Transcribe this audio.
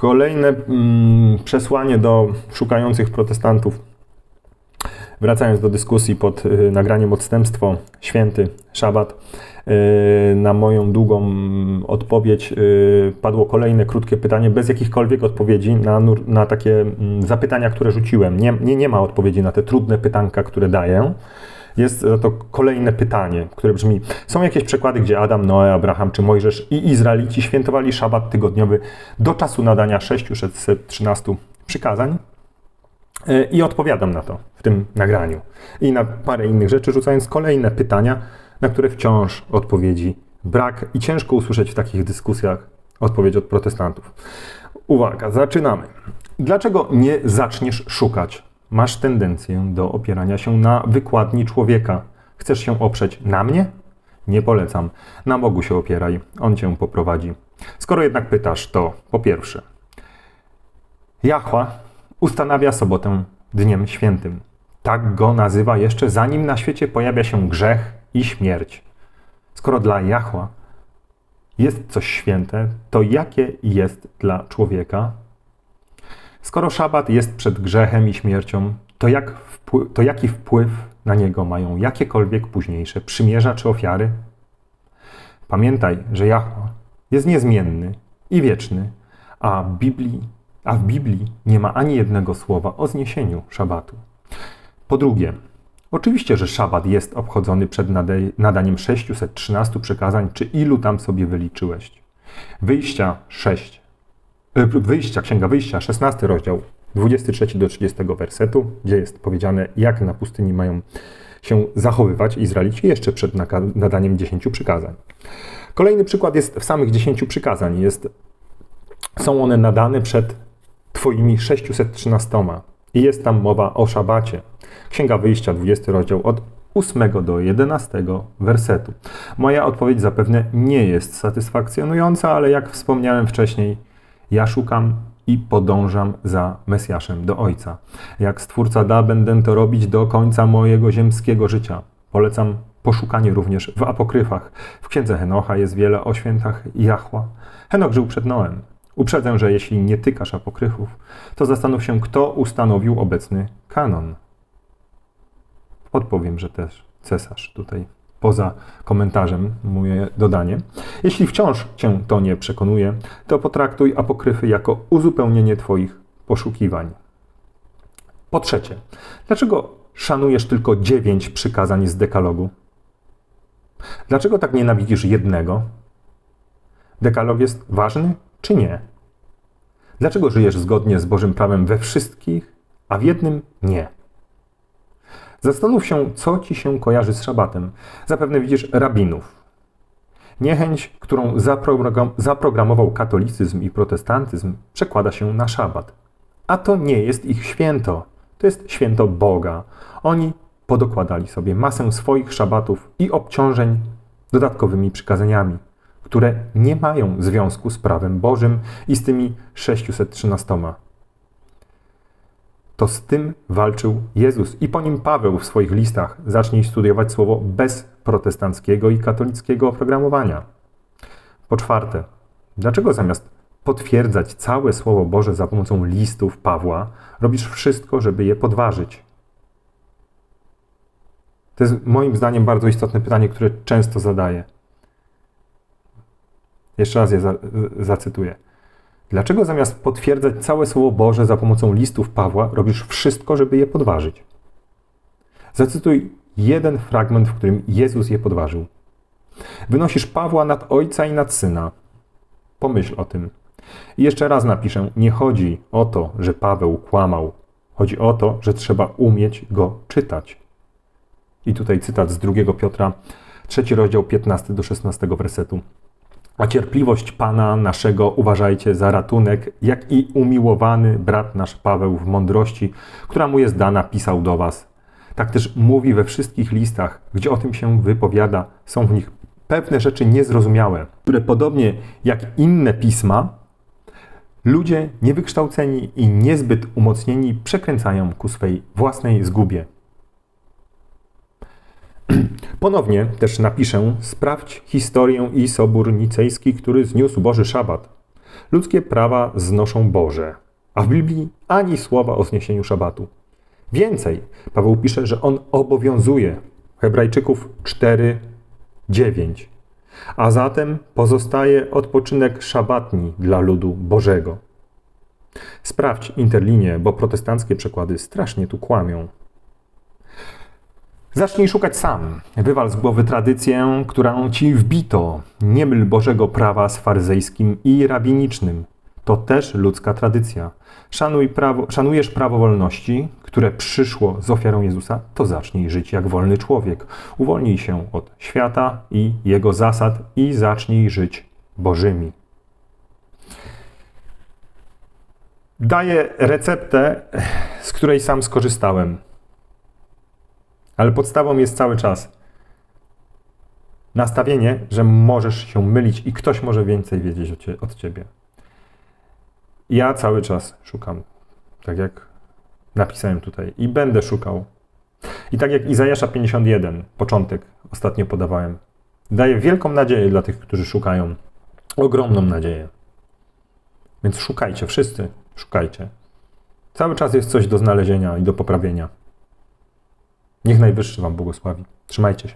Kolejne mm, przesłanie do szukających protestantów. Wracając do dyskusji pod y, nagraniem Odstępstwo, Święty, Szabat, y, na moją długą mm, odpowiedź y, padło kolejne krótkie pytanie, bez jakichkolwiek odpowiedzi na, na takie mm, zapytania, które rzuciłem. Nie, nie, nie ma odpowiedzi na te trudne pytanka, które daję. Jest za to kolejne pytanie, które brzmi: Są jakieś przykłady, gdzie Adam, Noe, Abraham czy Mojżesz i Izraelici świętowali szabat tygodniowy do czasu nadania 613 przykazań? E, I odpowiadam na to w tym nagraniu. I na parę innych rzeczy, rzucając kolejne pytania, na które wciąż odpowiedzi brak i ciężko usłyszeć w takich dyskusjach odpowiedź od protestantów. Uwaga, zaczynamy. Dlaczego nie zaczniesz szukać? Masz tendencję do opierania się na wykładni człowieka. Chcesz się oprzeć na mnie? Nie polecam. Na Bogu się opieraj, On cię poprowadzi. Skoro jednak pytasz, to po pierwsze, Jahwa ustanawia sobotę dniem świętym. Tak go nazywa jeszcze zanim na świecie pojawia się grzech i śmierć. Skoro dla Jahwa jest coś święte, to jakie jest dla człowieka? Skoro szabat jest przed grzechem i śmiercią, to, jak to jaki wpływ na niego mają jakiekolwiek późniejsze przymierza czy ofiary? Pamiętaj, że Jahwa jest niezmienny i wieczny, a, Biblii, a w Biblii nie ma ani jednego słowa o zniesieniu szabatu. Po drugie, oczywiście, że szabat jest obchodzony przed nadaniem 613 przykazań, czy ilu tam sobie wyliczyłeś. Wyjścia 6. y, Wyjścia, Księga Wyjścia, 16 rozdział, 23 do 30 wersetu, gdzie jest powiedziane, jak na pustyni mają się zachowywać Izraelici jeszcze przed nadaniem 10 przykazań. Kolejny przykład jest w samych 10 przykazań. Jest, są one nadane przed Twoimi 613 i jest tam mowa o szabacie. Księga Wyjścia, 20 rozdział od 8 do 11 wersetu. Moja odpowiedź zapewne nie jest satysfakcjonująca, ale jak wspomniałem wcześniej, ja szukam i podążam za Mesjaszem do Ojca. Jak Stwórca da, będę to robić do końca mojego ziemskiego życia. Polecam poszukanie również w apokryfach. W księdze Henocha jest wiele o świętach Jahła. Henok żył przed Noem. Uprzedzę, że jeśli nie tykasz apokryfów, to zastanów się, kto ustanowił obecny kanon. Odpowiem, że też cesarz tutaj poza komentarzem moje dodanie. Jeśli wciąż cię to nie przekonuje, to potraktuj apokryfy jako uzupełnienie twoich poszukiwań. Po trzecie, dlaczego szanujesz tylko dziewięć przykazań z dekalogu? Dlaczego tak nienawidzisz jednego? Dekalog jest ważny czy nie? Dlaczego żyjesz zgodnie z Bożym prawem we wszystkich, a w jednym nie? Zastanów się, co ci się kojarzy z szabatem. Zapewne widzisz rabinów. Niechęć, którą zaprogram- zaprogramował katolicyzm i protestantyzm, przekłada się na szabat. A to nie jest ich święto. To jest święto Boga. Oni podokładali sobie masę swoich szabatów i obciążeń dodatkowymi przykazaniami, które nie mają związku z prawem Bożym i z tymi 613. To z tym walczył Jezus i po nim Paweł w swoich listach. Zacznij studiować słowo bez protestanckiego i katolickiego oprogramowania. Po czwarte, dlaczego zamiast potwierdzać całe Słowo Boże za pomocą listów Pawła, robisz wszystko, żeby je podważyć? To jest moim zdaniem bardzo istotne pytanie, które często zadaję. Jeszcze raz je za, zacytuję. Dlaczego zamiast potwierdzać całe Słowo Boże za pomocą listów Pawła, robisz wszystko, żeby je podważyć? Zacytuj jeden fragment, w którym Jezus je podważył. Wynosisz Pawła nad Ojca i nad Syna. Pomyśl o tym. I jeszcze raz napiszę: Nie chodzi o to, że Paweł kłamał. Chodzi o to, że trzeba umieć go czytać. I tutaj cytat z 2 Piotra, trzeci rozdział 15 do 16 wersetu. A cierpliwość Pana naszego uważajcie za ratunek, jak i umiłowany brat nasz Paweł w mądrości, która mu jest dana, pisał do was. Tak też mówi we wszystkich listach, gdzie o tym się wypowiada. Są w nich pewne rzeczy niezrozumiałe, które podobnie jak inne pisma, ludzie niewykształceni i niezbyt umocnieni przekręcają ku swej własnej zgubie. Ponownie też napiszę, sprawdź historię i sobór nicejski, który zniósł Boży Szabat. Ludzkie prawa znoszą Boże, a w Biblii ani słowa o zniesieniu szabatu. Więcej, Paweł pisze, że on obowiązuje. Hebrajczyków 4, 9. A zatem pozostaje odpoczynek szabatni dla ludu Bożego. Sprawdź interlinię, bo protestanckie przekłady strasznie tu kłamią. Zacznij szukać sam. Wywal z głowy tradycję, którą ci wbito. Nie myl Bożego prawa z faryzejskim i rabinicznym. To też ludzka tradycja. Szanuj prawo, szanujesz prawo wolności, które przyszło z ofiarą Jezusa, to zacznij żyć jak wolny człowiek. Uwolnij się od świata i jego zasad i zacznij żyć Bożymi. Daję receptę, z której sam skorzystałem. Ale podstawą jest cały czas nastawienie, że możesz się mylić i ktoś może więcej wiedzieć od cie- od ciebie. Ja cały czas szukam, tak jak napisałem tutaj, i będę szukał. I tak jak Izajasza 51, początek ostatnio podawałem, daje wielką nadzieję dla tych, którzy szukają. Ogromną nadzieję. Więc szukajcie, wszyscy szukajcie. Cały czas jest coś do znalezienia i do poprawienia. Niech Najwyższy Wam błogosławi. Trzymajcie się.